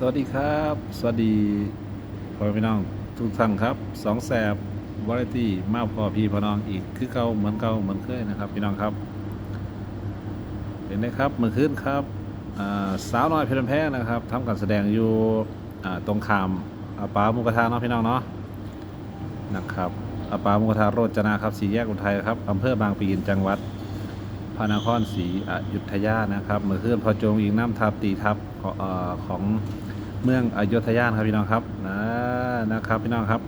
สวัสดีครับ สวัสดีพ่อพี่น้องทุกท่านครับสองแสบวาไรตี้มาพอพี่พ่อน้องอีกคือเก่าเหมือนเก่าเหมือนเคยนะครับ พี่น้องครับเป็นไงครับเมื่อคืนครับสาวน้อยเพลินแพ้นะครับทำการแสดงอยู่ตรงขามอาปามุกทาเนาะพี่น้องเนาะนะครับอาปามุกทาโรจนะครับสี่แยกอุทัยครับอำเภอบางปะอินจังหวัดพระนครศรีอยุธยานะครับเมื่อคืนพอโจงอีกน้ำทับตีทับของ เมืองอยุธยาครับพี่น้องครับนะนะครับพี่น้องครับ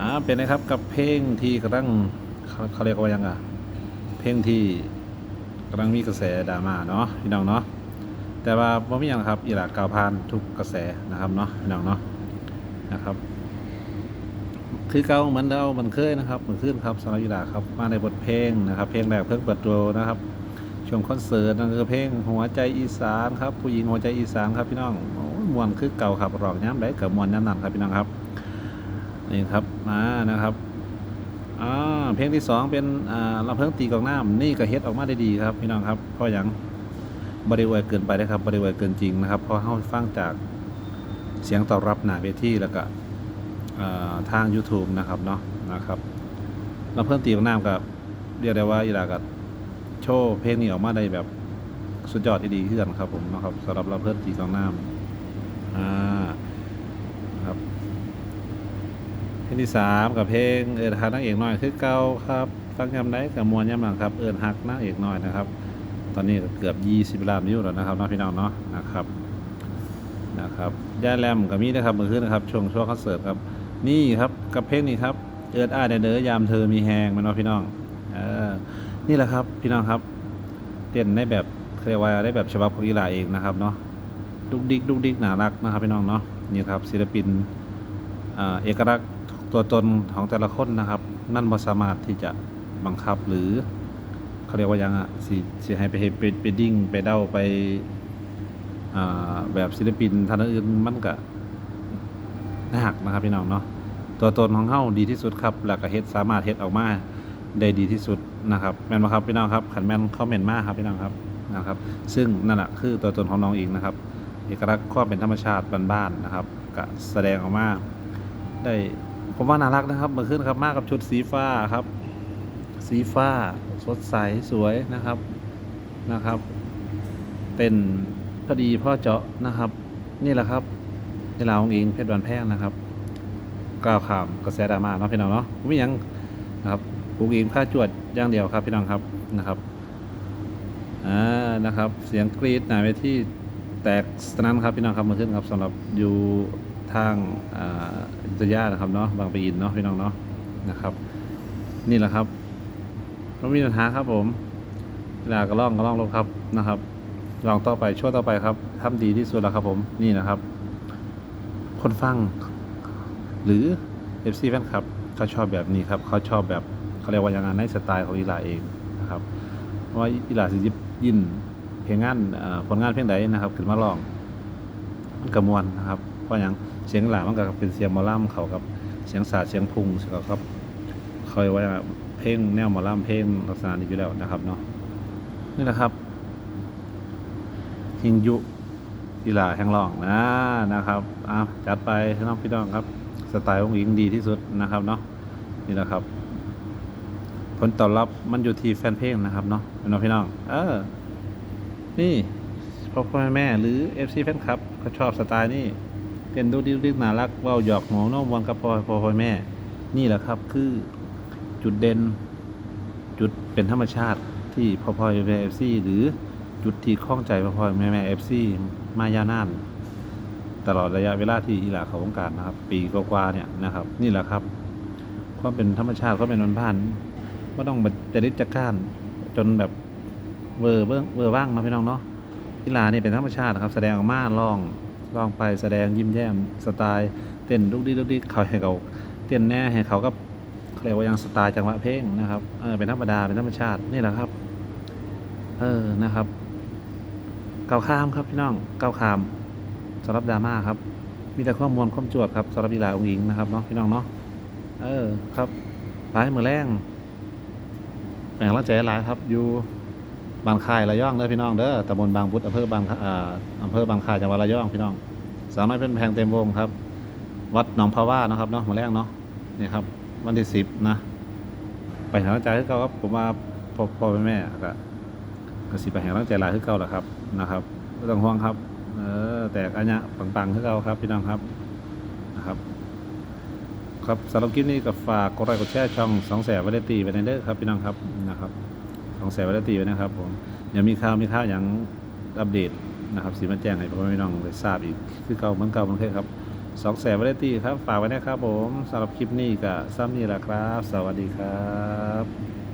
อ่าเป็นนะครับกับเพลงที่กำลังเขาเรียกว่ายังอะเพลงที่กำลังมีกระแสดราม่าเนาะพี่น้องเนาะแต่ว่าบ่มีหยังครับอีหลากาวผ่านทุกกระแสนะครับเนาะพี่น้องเนาะนะครับ คือเก่าเหมือนเดิมมันเคยนะครับเหมือนขึ้นครับสำหรับยีหลาครับมาในบทเพลงนะครับ เพลงแรกเพิ่งเปิดตัวนะครับช่วงคอนเสิร์ตนั่นคือเพลงหัวใจอีสานครับ ผู้หญิงหัวใจอีสานครับพี่น้องโมวนคือเก่าครับรองย้ำได้กับมวนย้ำนั่นครับพี่น้องครับนี่ครับมานะครับอ่าเพลงที่สองเป็นอ่าลำเพิงตีกองน้ำนี่ก็เฮ็ดออกมาได้ดีครับพี่น้องครับเพราะอย่างบริเวณเกินไปนะครับบริเวณเกินจริงนะครับเพราะเข้าฟังจากเสียงตอบรับหน้าเวทีแล้วก็ทาง YouTube นะครับเนาะนะครับเราเพิ่มตีของน้ำกับเรียกได้ว่าอีลากับโชว์เพลงนี้ออกมาได้แบบสุดยอดที่ดีขึ้นครับผมนะครับสำหรับเราเพิ่มตีของน้ำ อ่าครับเพลงที่สามกับเพลงเอิญฮักนางเอกน้อยคือเก่าครับฟังยำได้กับมวลยำหลังครับเอิญฮักนางเอกน้อยนะครับ ตอนนี้เกือบ20ล้านวิวแล้วนะครับเนาะพี่น้องเนาะนะครับนะครับย่าแรมกับมีนะครับมื่อคืนนะครับช่วงช่วงคอนเสิร์ตครับนี่ครับกับเพลงนี้ครับเอิร์ดอาเดเดอยามเธอมีแหงมันเนาะพี่น้องเออนี่แหละครับพี่น้องครับเต้นได้แบบเขาเรียกว่าได้แบบฉบับของอีหลาเองนะครับเนาะ ดุกดิกดุกดิกน่ารักนะครับพี่น้องเนาะนี่ครับศิลปินอเอกลักษณ์ตัวตนของแต่ละคนนะครับ นั่นบ่สามารถที่จะบังคับหรือเขาเรียกว่ายังอะสิสิให้ไปเฮ็ดไปดิ้งไปเด้าไปแบบศิลปินท่านอื่นมันก็นหักนะครับพี่น้องเนาะตัวตนของเฮาดีที่สุดครับแล้วก็เฮ็ดสามารถเฮ็ดออกมาได้ดีที่สุดนะครับแม่นบ่ครับพี่น้องครับขันแม่นคอมเมนต์มาครับพี่น้องครับนะครับ ซึ่งนั่นแหละคือตัวตนของน้องเองนะครับ เอกลักษณ์ความเป็นธรรมชาติบ้านๆนะครับก็แสดงออกมาได้ผมว่าน่ารักนะครับมื่อคืนครับมากับชุดสีฟ้าครับ สีฟ้าสดใสสวยนะครับนะครับ เป็นพอดีพ่อเจาะนะครับ นี่แหละครับนี่เราองอิงเพชรวันแพงนะครับกล่าวข่าวกระแสดราม่าเนาะพี่น้องเนาะไม่ยังนะครับองอิงค่าจวดอย่างเดียวครับพี่น้องครับนะครับอ่านะครับ เสียงกรีดหนาเวที แตกสนั่นครับพี่น้องครับมื่อคืนครับสำหรับอยู่ทางอ่าอิตยานะครับเนาะบางปะอินเนาะพี่น้องเนาะนะครับ นี่แหละครับไม่มีปัญหาครับผมเวลาก็ล่องก็ล่องลงครับนะครับลองต่อไปช่วงต่อไปครับทำดีที่สุดแล้วครับผมนี่นะครับ คนฟัง หรือ FC แฟนคลับเขาชอบแบบนี้ครับเขาชอบแบบเขาเรียกว่าอย่างนั้นในสไตล์ของอีลาเองนะครับเพราะว่าอีลาสิยิบยิน ลงงานผลงานเพลงใดนะครับขึ้นมาร้องมันกระมวลนะครับ เพราะอย่างเสียงหลามันก็เป็นเสียงมอลำเขากับเสียงสาดเสียงพุงเสียงเขาครับคอยว่าเพลงแนวมอลำเพลงลักษณะนี้อยู่แล้วนะครับเนาะนี่แหละครับฮิงยุกีฬาแห่งร่องนะนะครับอะจัดไปน้องพี่น้องครับ สไตล์ของหญิงดีที่สุดนะครับเนาะนี่แหละครับ ผลตอบรับมันอยู่ที่แฟนเพลงนะครับเนาะพี่น้องพี่น้อง เออ นี่พ่อพ่อแม่แม่หรือ FC แฟนคลับเขาชอบสไตล์นี่เป็นดูดีดีน่ารักเว้าหยอกหมอน้องวันกับพ่อพ่อพ่อแม่ นี่แหละครับคือจุดเด่น จุดเป็นธรรมชาติที่พ่อพ่อแม่แม่ FC หรือจุดที่คล้องใจพ่อพ่อแม่แม่เอฟซีมายาวนานตลอดระยะเวลาที่อีหลาเขาวงการนะครับ ปีกว่าๆเนี่ยนะครับ นี่แหละครับความเป็นธรรมชาติความเป็นวันบ้านไม่ต้องมาจะริดจะก้านจนแบบ เวอร์เบิ้งเวอร์ว่างเนาะพี่น้องเนาะอีหลานี่เป็นธรรมชาตินะครับ แสดงออกมาลองลองไปแสดงยิ้มแย้มสไตล์เต้นลุกดิลุกดิเขาให้เขาเต้นแน่ให้เขาก็เขาเรียกว่ายังสไตล์จังหวะเพลงนะครับเออเป็นธรรมดาเป็นธรรมชาตินี่แหละครับ เออนะครับเก้าข้ามครับพี่น้องเก้าข้ามสำหรับดราม่าครับ มีแต่ข้อมูลข้อมจวดครับสำหรับอีหลาองค์หญิงนะครับเนาะพี่น้องเนาะเออครับหลายมือแรงแบ่งละใจหลายครับอยู่ บางคายระยองเด้อพี่น้องเด้อตำบลบางพุทธอำเภอบางอ่าอำเภอบางคายจังหวัดระยองพี่น้องสาวน้อยเป็นแพงเต็มวงครับ วัดหนองพะว่านะครับเนาะมาแรกเนาะนี่ครับ วันที่สิบนะ ไปหาร่างใจให้เก่าครับผมว่าพ่อพ่อแม่แม่ก็ก็สิไปหาร่างใจหลายให้เก่าแหละครับนะครับไม่ต้องห่วงครับ เออแตกอันเนี้ยปังๆให้เก่าครับ พี่น้องครับนะครับครับสำหรับคลิปนี้ก็ฝากกดไลค์กดแชร์ช่องสองแสบวาเลตีไปในเด้อครับพี่น้องครับนะครับ ของแสบวาเลตีไว้นะครับผมเดี๋ยวมีข่าวมีข่าวอย่างอัปเดตนะครับสีมาแจ้งให้พ่อแม่น้องได้ทราบอีก คือเก่าเหมือนเก่าเหมือนเคยครับสองแสบวาเลตีครับ ฝากไว้นะครับผมสำหรับคลิปนี้ก็ซ้ำนี่แหละครับ สวัสดีครับ